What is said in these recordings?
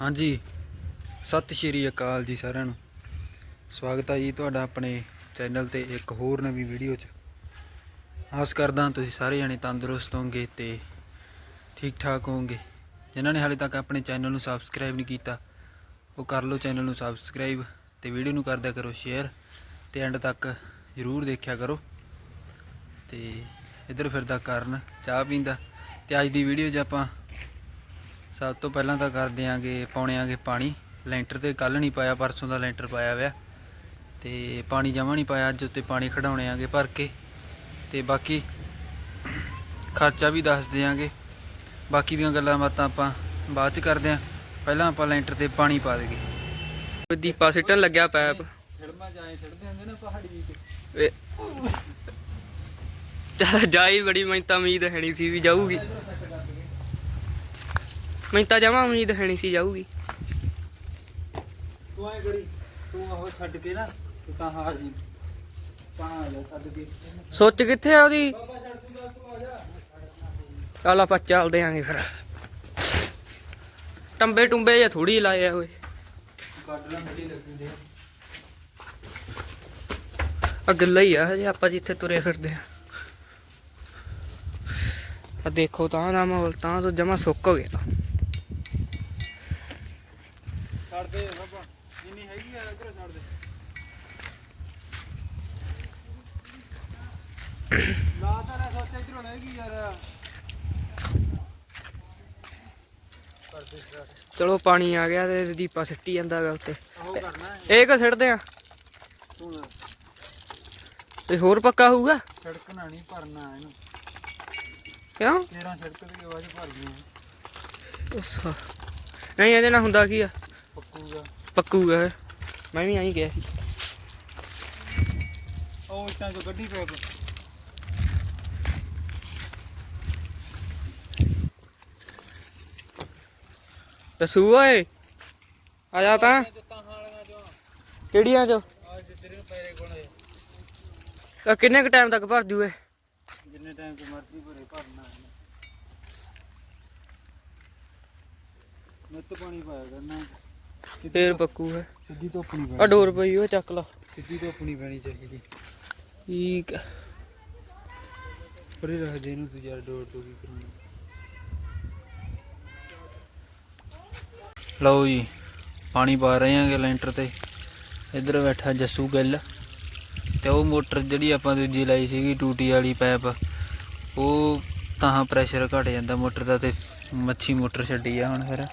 ਹਾਂਜੀ। ਸਤਿ ਸ਼੍ਰੀ ਅਕਾਲ ਜੀ ਸਾਰਿਆਂ ਨੂੰ। ਸਵਾਗਤ ਹੈ ਜੀ ਤੁਹਾਡਾ ਆਪਣੇ ਚੈਨਲ ਤੇ ਇੱਕ ਹੋਰ ਨਵੀਂ ਵੀਡੀਓ 'ਚ। ਆਸ ਕਰਦਾ ਤੁਸੀਂ ਸਾਰੇ ਜਣੇ ਤੰਦਰੁਸਤ ਹੋਵੋਗੇ ਤੇ ਠੀਕ ਠਾਕ ਹੋਵੋਗੇ। ਜਿਨ੍ਹਾਂ ਨੇ ਹਾਲੇ ਤੱਕ ਆਪਣੇ ਚੈਨਲ ਨੂੰ ਸਬਸਕ੍ਰਾਈਬ ਨਹੀਂ ਕੀਤਾ, ਉਹ ਕਰ ਲਓ ਚੈਨਲ ਨੂੰ ਸਬਸਕ੍ਰਾਈਬ ਤੇ ਵੀਡੀਓ ਨੂੰ ਕਰਦਿਆ ਕਰੋ ਸ਼ੇਅਰ ਤੇ ਐਂਡ ਤੱਕ ਜ਼ਰੂਰ ਦੇਖਿਆ ਕਰੋ। ਤੇ ਇੱਧਰ ਫਿਰਦਾ ਕਰਨ, ਚਾਹ ਪੀਂਦਾ ਤੇ ਅੱਜ ਦੀ ਵੀਡੀਓ 'ਚ ਆਪਾਂ ਸਭ ਤੋਂ ਪਹਿਲਾਂ ਤਾਂ ਕਰ ਦਿਆਂਗੇ ਪਾਉਣਿਆਂਗੇ ਪਾਣੀ। ਲੈਂਟਰ ਤੇ ਕੱਲ ਨਹੀਂ ਪਾਇਆ ਪਰਸੋਂ ਦਾ ਲੈਂਟਰ ਪਾਇਆ ਹੋਇਆ ਤੇ ਪਾਣੀ ਜਮਾ ਨਹੀਂ ਪਾਇਆ ਅੱਜ ਉੱਤੇ ਪਾਣੀ ਖੜਾਉਣੇ ਆਂਗੇ ਭਰ ਕੇ। ਤੇ ਬਾਕੀ ਖਰਚਾ ਵੀ ਦੱਸ ਦਿਆਂਗੇ। ਬਾਕੀ ਦੀਆਂ ਗੱਲਾਂ ਬਾਤਾਂ ਆਪਾਂ ਬਾਅਦ ਚ ਕਰਦੇ ਆਂ। ਪਹਿਲਾਂ ਆਪਾਂ ਲੈਂਟਰ ਤੇ ਪਾਣੀ ਪਾ ਦੇਗੇ ਦੀਪਾ ਸਿੱਟਣ ਲੱਗਿਆ ਪੈਪ। ਛੜਮਾ ਜਾਏ ਛੜਦੇ ਹੁੰਦੇ ਨਾ ਪਹਾੜੀ ਵੇ ਚੱਲ ਜਾਈ ਬੜੀ ਮੈਨੂੰ ਤਾਂ ਉਮੀਦ ਹੈ ਨਹੀਂ ਸੀ ਵੀ ਜਾਊਗੀ। ਮੈਨੂੰ ਤਾਂ ਜਮਾ ਉਮੀਦ ਹੈ ਨਹੀਂ ਸੀ ਜਾਊਗੀ। ਤੂੰ ਐ ਗੜੀ ਤੂੰ ਉਹ ਛੱਡ ਕੇ ਨਾ ਤੂੰ ਤਾਂ ਹਾਰ ਜੀ। ਤਾਂ ਆ ਜਾ ਛੱਡ ਕੇ। ਸੋਚ ਕਿੱਥੇ ਆ ਉਹਦੀ? ਬਾਬਾ ਛੱਡ ਤੂੰ ਦੱਸ ਤੂੰ ਆ ਜਾ। ਚੱਲ ਆਪਾਂ ਚੱਲਦੇ ਆਂਗੇ ਫਿਰ। ਟੰਬੇ ਟੁੰਬੇ ਜਾਂ ਥੋੜੀ ਲਾਏ ਆ ਓਏ। ਕੱਢ ਲੈ ਮਿੱਟੀ ਲੱਗੀ ਦੇ। ਆ ਗੱਲਾਂ ਹੀ ਆ ਹਜੇ ਆਪਾਂ ਜਿੱਥੇ ਤੁਰੇ ਫਿਰਦੇ ਆ। ਆ ਦੇਖੋ ਤਾਂ ਦਾ ਮਾਹੌਲ ਤਾਂ ਤੋਂ ਜਮਾ ਸੁੱਕ ਗਿਆ ਛੱਡ ਦੇ ਬਾਬਾ ਜਿੰਨੀ ਹੈਗੀ ਆ ਇਧਰ ਛੱਡ ਦੇ ਲਾ ਤਾਂ ਨਾ ਸੋਚ ਇਧਰੋਂ ਹੈਗੀ ਯਾਰ। ਕਰ ਦੇ start। ਚਲੋ ਪਾਣੀ ਆ ਗਿਆ ਤੇ ਦੀਪਾ ਸਿੱਟੀ ਜਾਂਦਾ ਗਾ ਉੱਤੇ। ਇਹ। ਕਿ ਸਿੱਟਦੇ ਆ? ਤੂੰ ਹੋਰ ਪੱਕਾ ਹੋਊਗਾ? ਸੜਕਣਾ ਨਹੀਂ ਭਰਨਾ ਇਹਨੂੰ। ਕਿਉਂ? 13 ਸੜਕ ਦੀ ਆਵਾਜ਼ ਭਰ ਗਈ ਨਹੀਂ ਇਹਦੇ ਨਾਲ ਹੁੰਦਾ ਕੀ ਆ? ਪੱਕੂਗਾ। ਪੱਕੂਗਾ। ਮੈਂ ਵੀ ਆਈ ਗਿਆ ਸੀ। ਉਹ ਇਤਾਂ ਜੋ ਗੱਡੀ ਪੈਪ ਦਸੂ ਓਏ ਆ ਜਾ ਤਾਂ। ਕਿਹੜੀਆਂ ਚ? ਤਾਂ ਕਿੰਨੇ ਕ ਟਾਈਮ ਤੱਕ ਭਰ ਜੂ ਇਹ? ਜਿੰਨੇ ਟਾਈਮ ਤੇ ਮਰਜ਼ੀ ਭਰੇ ਭਰਨਾ ਨਿੱਤ ਪਾਣੀ ਪਾਇਆ ਕਰਨਾ ਫੇਰ ਪੱਕੂ ਹੈ। ਸਿੱਧੀ ਧੁੱਪ ਨਹੀਂ ਆ ਪੈਣੀ ਡੋਰ ਪਈ ਉਹ ਚੱਕ ਲਾ। ਸਿੱਧੀ ਧੁੱਪ ਨਹੀਂ ਪੈਣੀ ਚਾਹੀਦੀ। ਠੀਕ ਆ। ਪਰੇ ਰੱਖ ਦੇ ਇਹਨੂੰ ਤੂੰ ਯਾਰ ਡੋਰ ਤੋਂ ਕੀ ਕਰਾਉਣਾ। ਲਓ ਜੀ ਪਾਣੀ ਪਾ ਰਹੇ ਆਂਗੇ ਲੈਂਟਰ ਤੇ। ਇੱਧਰ ਬੈਠਾ ਜੱਸੂ ਗਿੱਲ। ਤੇ ਉਹ ਮੋਟਰ ਜਿਹੜੀ ਆਪਾਂ ਦੂਜੀ ਲਾਈ ਸੀਗੀ ਟੂਟੀ ਵਾਲੀ ਪਾਈਪ ਉਹ ਤਾਂ ਪ੍ਰੈਸ਼ਰ ਘਟ ਜਾਂਦਾ ਮੋਟਰ ਦਾ ਤੇ ਮੱਛੀ ਮੋਟਰ ਛੱਡੀ ਆ ਹੁਣ ਫਿਰ।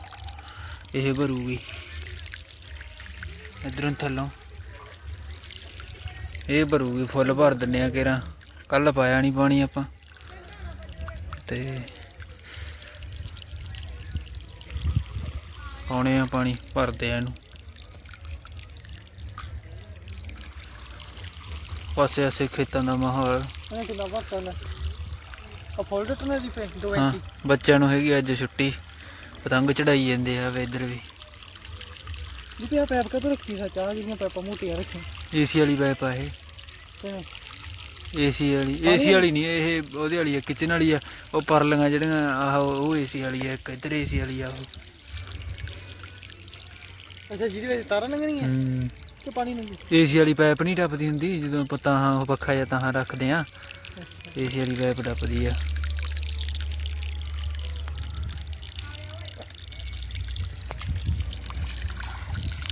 ਇਹ ਭਰੂਗੀ। ਇਧਰੋਂ ਥੱਲੋਂ। ਇਹ ਭਰੂਗੀ ਫੁੱਲ ਭਰ ਦਿੰਨੇ ਆ ਕੇਰਾ। ਕੱਲ ਪਾਇਆ ਨਹੀਂ ਪਾਣੀ ਆਪਾਂ। ਤੇ ਪਾਉਣੇ ਆ ਪਾਣੀ ਭਰਦੇ ਆ ਇਹਨੂੰ। ਪਾਸੇ ਆਸੇ ਖੇਤਾਂ ਦਾ ਮਾਹੌਲ। ਇਹ ਕਿੰਨਾ ਭਰਤਾ ਲੈ ਆ ਫੋਲਡ ਟਨੇ ਦੀ ਪੇ ਦੋ ਹਾਂ ਬੱਚਿਆਂ ਨੂੰ ਹੈਗੀ ਅੱਜ ਛੁੱਟੀ। ਪਤੰਗ ਚੜਾਈ ਜਾਂਦੇ ਆ ਵੇ ਇੱਧਰ ਵੀ। ਜੀ ਆ ਪੈਪ ਕਦੋਂ ਰੱਖੀ ਸੱਚ ਆ ਜਿਹੜੀਆਂ ਪੈਪਾਂ ਮੋਟੀਆਂ ਰੱਖੀ ਏਸੀ ਵਾਲੀ ਪਾਈਪ ਆ ਇਹ। ਏਸੀ ਵਾਲੀ ਏਸੀ ਵਾਲੀ ਨਹੀਂ ਇਹ ਉਹਦੇ ਵਾਲੀ ਆ ਕਿਚਨ ਵਾਲੀ ਆ। ਉਹ ਪਰਲੀਆਂ ਜਿਹੜੀਆਂ ਆਹ ਉਹ ਏਸੀ ਵਾਲੀ ਆ ਇੱਕ ਇੱਧਰ ਏਸੀ ਵਾਲੀ ਆ ਉਹ। ਅੱਛਾ ਜਿਹਦੇ ਵਿੱਚ ਤਾਰਾਂ ਲੰਗਣੀਆਂ ਹੂੰ। ਕਿ ਪਾਣੀ ਨਹੀਂ? ਏਸੀ ਵਾਲੀ ਪਾਈਪ ਨਹੀਂ ਟੱਪਦੀ ਹੁੰਦੀ ਜਦੋਂ ਆਪਾਂ ਤਾਂ ਉਹ ਪੱਖਾ ਜਾਂ ਤਾਂ ਰੱਖਦੇ ਆ। ਏਸੀ ਵਾਲੀ ਪਾਈਪ ਟੱਪਦੀ ਆ।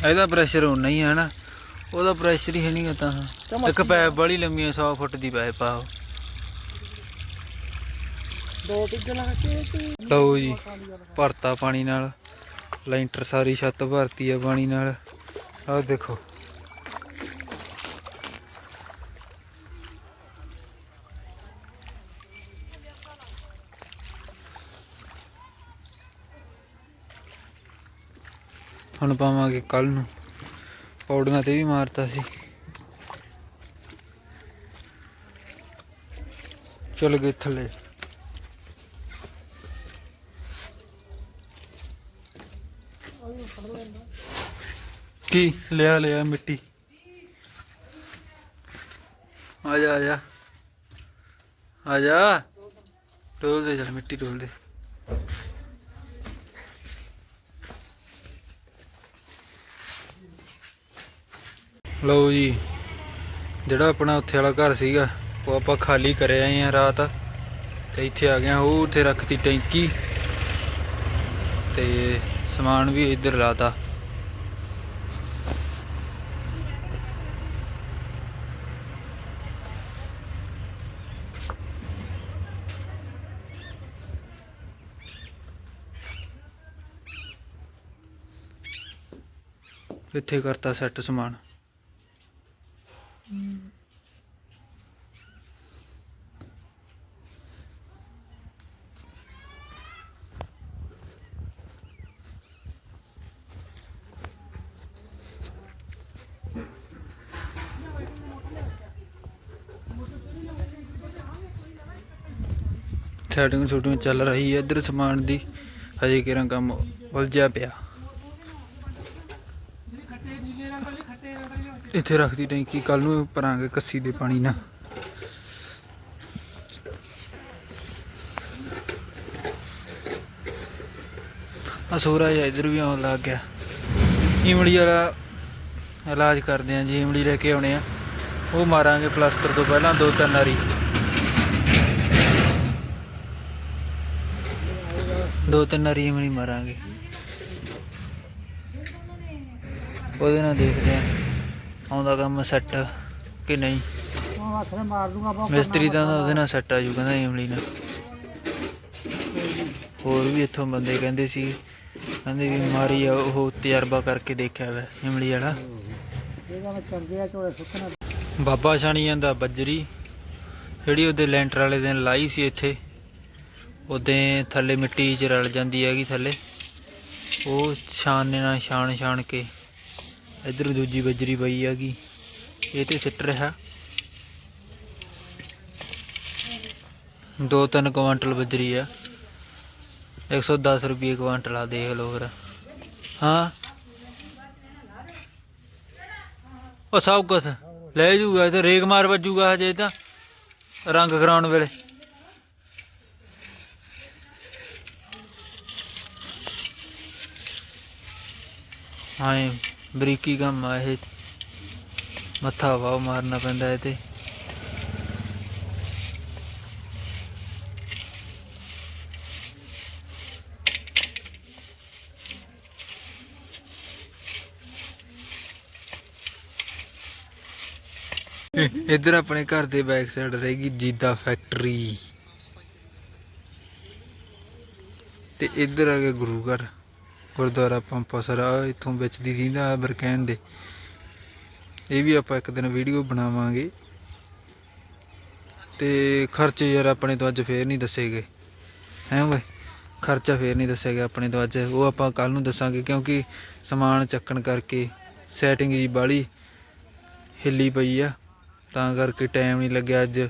ਇਹਦਾ ਪ੍ਰੈਸ਼ਰ ਉਨਾ ਹੀ ਹੈ ਨਾ ਉਹਦਾ ਪ੍ਰੈਸ਼ਰ ਹੀ ਹੈ ਨਹੀਂ ਤਾਂ। ਇੱਕ ਪਾਈਪ ਬੜੀ ਲੰਮੀ ਆ 100 ਫੁੱਟ ਦੀ ਪਾਈਪ ਆ ਉਹ। ਦੋ ਟਿੱਗੇ ਲਾ ਕੇ ਤੇ ਲਓ ਜੀ ਭਰਤਾ ਪਾਣੀ ਨਾਲ ਲੈਂਟਰ ਸਾਰੀ ਛੱਤ ਭਰਤੀ ਆ ਪਾਣੀ ਨਾਲ। ਆਹ ਦੇਖੋ। ਹੁਣ ਪਾਵਾਂਗੇ ਕੱਲ ਨੂੰ। ਪੌੜੀਆਂ ਤੇ ਵੀ ਮਾਰਤਾ ਸੀ। ਚਲ ਗਏ ਥੱਲੇ। ਕੀ? ਲਿਆ ਲਿਆ ਮਿੱਟੀ। ਆ ਜਾ ਆ ਜਾ। ਆ ਜਾ। ਟੋਲ ਦੇ ਚਲ ਮਿੱਟੀ ਟੋਲ ਦੇ ਲਓ ਜੀ, ਜਿਹੜਾ ਆਪਣਾ ਉੱਥੇ ਵਾਲਾ ਘਰ ਸੀਗਾ, ਉਹ ਆਪਾਂ ਖਾਲੀ ਕਰਿਆ ਆਏ ਆ ਰਾਤ। ਤੇ ਇੱਥੇ ਆ ਗਿਆ, ਉਹ ਉੱਥੇ ਰੱਖਤੀ ਟੈਂਕੀ। ਤੇ ਸਮਾਨ ਵੀ ਇੱਧਰ ਲਾਤਾ। ਇੱਥੇ ਕਰਤਾ ਸੈੱਟ ਸਮਾਨ। ਸੈਟਿੰਗ ਸ਼ੂਟਿੰਗ ਚੱਲ ਰਹੀ ਹੈ। ਇੱਧਰ ਸਮਾਨ ਦੀ ਹਜੇ ਕਿਰਾਂ ਕੰਮ ਉਲਝਿਆ ਪਿਆ। ਇੱਥੇ ਰੱਖਦੀ ਟੈਂਕੀ ਕੱਲ ਨੂੰ ਭਰਾਂਗੇ ਕੱਸੀ ਦੇ ਪਾਣੀ ਨਾਲ। ਆ ਸੋਰਾ ਜਿਹਾ ਇੱਧਰ ਵੀ ਆਉਣ ਲੱਗ ਗਿਆ। ਇਮਲੀ ਵਾਲਾ ਇਲਾਜ ਕਰਦੇ ਆ ਜੀ, ਇਮਲੀ ਲੈ ਕੇ ਆਉਣੇ ਆ। ਉਹ ਮਾਰਾਂਗੇ ਪਲਾਸਟਰ ਤੋਂ ਪਹਿਲਾਂ, ਦੋ ਤਿੰਨ ਵਾਰੀ। ਦੋ ਤਿੰਨ ਵਾਰੀ ਇਮਲੀ ਮਾਰਾਂਗੇ। ਉਹਦੇ ਨਾਲ ਦੇਖਦੇ ਆ। ਆਉਂਦਾ ਕੰਮ ਸੈੱਟ ਕਿ ਨਹੀਂ? ਹਾਂ ਹੱਥ ਨਾਲ ਮਾਰ ਦੂੰਗਾ ਆਪਾਂ ਮਿਸਤਰੀ ਦਾ ਤਾਂ ਉਹਦੇ ਨਾਲ ਸੈੱਟ ਆ ਜੂ ਕਹਿੰਦਾ ਇਮਲੀ ਨਾਲ। ਹੋਰ ਵੀ ਇੱਥੋਂ ਬੰਦੇ ਕਹਿੰਦੇ ਸੀ ਕਹਿੰਦੇ ਵੀ ਮਾਰੀ ਆ ਉਹ ਤਜਰਬਾ ਕਰਕੇ ਦੇਖਿਆ ਵਾ ਇਮਲੀ ਵਾਲਾ। ਇਹਦਾ ਮੈਂ ਚੰਗੇ ਆ ਝੋਲੇ ਸੁੱਕਣਾ ਬਾਬਾ ਛਾਣੀ ਜਾਂਦਾ ਬੱਜਰੀ ਜਿਹੜੀ ਉਹਦੇ ਲੈਂਟਰ ਵਾਲੇ ਦਿਨ ਲਾਈ ਸੀ ਇੱਥੇ ਉਹਦੇ ਥੱਲੇ ਮਿੱਟੀ 'ਚ ਰਲ ਜਾਂਦੀ ਹੈਗੀ ਥੱਲੇ। ਉਹ ਛਾਣਨੇ ਨਾਲ ਛਾਣ ਛਾਣ ਕੇ ਇਧਰ ਦੂਜੀ ਬਜਰੀ ਪਈ ਹੈਗੀ। ਇਹ ਤੇ ਸਿੱਟ ਰਿਹਾ ਦੋ ਤਿੰਨ ਕੁਆਂਟਲ ਬੱਜਰੀ ਆ। 110 ਰੁਪਏ ਕੁਆਂਟਲ ਆ, ਦੇਖ ਲਓ ਫਿਰ। ਹਾਂ। ਉਹ ਸਭ ਕੁਛ ਲੈ ਜੂਗਾ ਤੇ ਰੇਗ ਮਾਰ ਵੱਜੂਗਾ ਹਜੇ ਤਾਂ, ਰੰਗ ਕਰਾਉਣ ਵੇਲੇ। ਹਾਂ ਬਰੀਕੀ ਕੰਮ ਆ ਇਹ। ਮੱਥਾ ਵਾ ਮਾਰਨਾ ਪੈਂਦਾ ਇਹ ਤੇ ਇੱਧਰ ਆਪਣੇ ਘਰ ਦੇ ਬੈਕ ਸਾਈਡ ਰਹੇਗੀ ਜੀਦਾ ਫੈਕਟਰੀ ਤੇ ਇੱਧਰ ਆ ਗਿਆ ਗੁਰੂ ਘਰ। ਗੁਰਦੁਆਰਾ ਪੰਪਾ ਸਰਾ ਇੱਥੋਂ ਵਿੱਚ ਦੀ ਦੀਂਦਾ ਬਰਕੈਨ ਦੇ। ਇਹ ਵੀ ਆਪਾਂ ਇੱਕ ਦਿਨ ਵੀਡੀਓ ਬਣਾਵਾਂਗੇ। ਤੇ ਖਰਚੇ ਯਾਰ ਆਪਣੇ ਤੋਂ ਅੱਜ ਫੇਰ ਨਹੀਂ ਦੱਸੇ ਗਏ। ਹੈਂ ਓਏ, ਖਰਚਾ ਫੇਰ ਨਹੀਂ ਦੱਸਿਆ ਗਿਆ ਆਪਣੇ ਤੋਂ ਅੱਜ। ਉਹ ਆਪਾਂ ਕੱਲ ਨੂੰ ਦੱਸਾਂਗੇ ਕਿਉਂਕਿ ਸਮਾਨ ਚੱਕਣ ਕਰਕੇ ਸੈਟਿੰਗ ਜੀ ਬਾਲੀ ਹਿੱਲੀ ਪਈ ਆ। ਤਾਂ ਕਰਕੇ ਟਾਈਮ ਨਹੀਂ ਲੱਗਿਆ ਅੱਜ।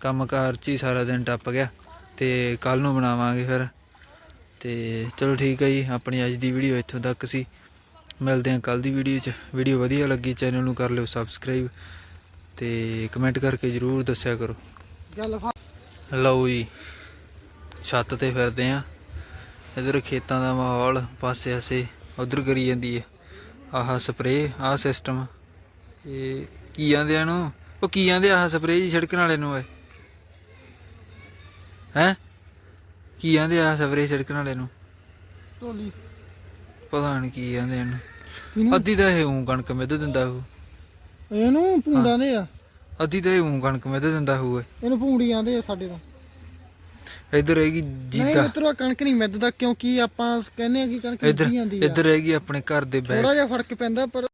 ਕੰਮਕਾਰ 'ਚ ਹੀ ਸਾਰਾ ਦਿਨ ਟੱਪ ਗਿਆ। ਤੇ ਕੱਲ ਨੂੰ ਬਣਾਵਾਂਗੇ ਫਿਰ। ਤੇ ਚਲੋ ਠੀਕ ਹੈ ਜੀ ਆਪਣੀ ਅੱਜ ਦੀ ਵੀਡੀਓ ਇੱਥੋਂ ਤੱਕ ਸੀ। ਮਿਲਦੇ ਹਾਂ ਕੱਲ ਦੀ ਵੀਡੀਓ 'ਚ। ਵੀਡੀਓ ਵਧੀਆ ਲੱਗੀ ਚੈਨਲ ਨੂੰ ਕਰ ਲਿਓ ਸਬਸਕ੍ਰਾਈਬ ਤੇ ਕਮੈਂਟ ਕਰਕੇ ਜਰੂਰ ਦੱਸਿਆ ਕਰੋ। ਲਓ ਜੀ ਛੱਤ ਤੇ ਫਿਰਦੇ ਆ ਇਧਰ ਖੇਤਾਂ ਦਾ ਮਾਹੌਲ ਪਾਸੇ ਆਸੇ ਉਧਰ ਕਰੀ ਜਾਂਦੀ ਹੈ ਆਹ ਸਪਰੇ ਆਹ ਸਿਸਟਮ ਇਹ ਕੀ ਆਂਦੇ ਆ ਨੂੰ ਉਹ ਕੀ ਆਂਦੇ ਆਹ ਸਪਰੇ ਜੀ ਛਿੜਕਣ ਵਾਲੇ ਨੂੰ ਓਏ ਹੈ? ਕੀ ਆਂਦੇ ਆ ਸਪਰੇ ਛਿੜਕਣ ਵਾਲੇ ਨੂੰ? ਢੋਲੀ ਪਤਾ ਨਹੀਂ ਕੀ ਆਂਦੇ ਇਹਨੂੰ। ਅੱਧੀ ਤਾਂ ਇਹ ਉਂ ਕਣਕ ਮਿੱਧ ਦਿੰਦਾ ਉਹ ਇਹਨੂੰ ਭੂੰਡਾਂ ਦੇ ਆ। ਅੱਧੀ ਤਾਂ ਇਹ ਉਂ ਕਣਕ ਮਿੱਧ ਦਿੰਦਾ ਹੋਊ ਇਹਨੂੰ ਭੂੰਡੀ ਆਂਦੇ ਆ ਸਾਡੇ ਤੋਂ। ਇੱਧਰ ਹੈਗੀ ਨਹੀਂ ਜੀਤਾ ਮਿੱਤਰੋ ਆਹ ਕਣਕ ਨਹੀਂ ਮਿੱਧਦਾ ਕਿਉਂਕਿ ਆਪਾਂ ਕਹਿੰਦੇ ਆ ਕਿ ਕਣਕ ਇੱਧਰ ਮਿੱਧੀ ਜਾਂਦੀ ਆ। ਇੱਧਰ ਹੈਗੀ ਆਪਣੇ ਘਰ ਦੇ ਬੈਕ ਥੋੜਾ ਜਿਹਾ ਫ਼ਰਕ ਪੈਂਦਾ ਪਰ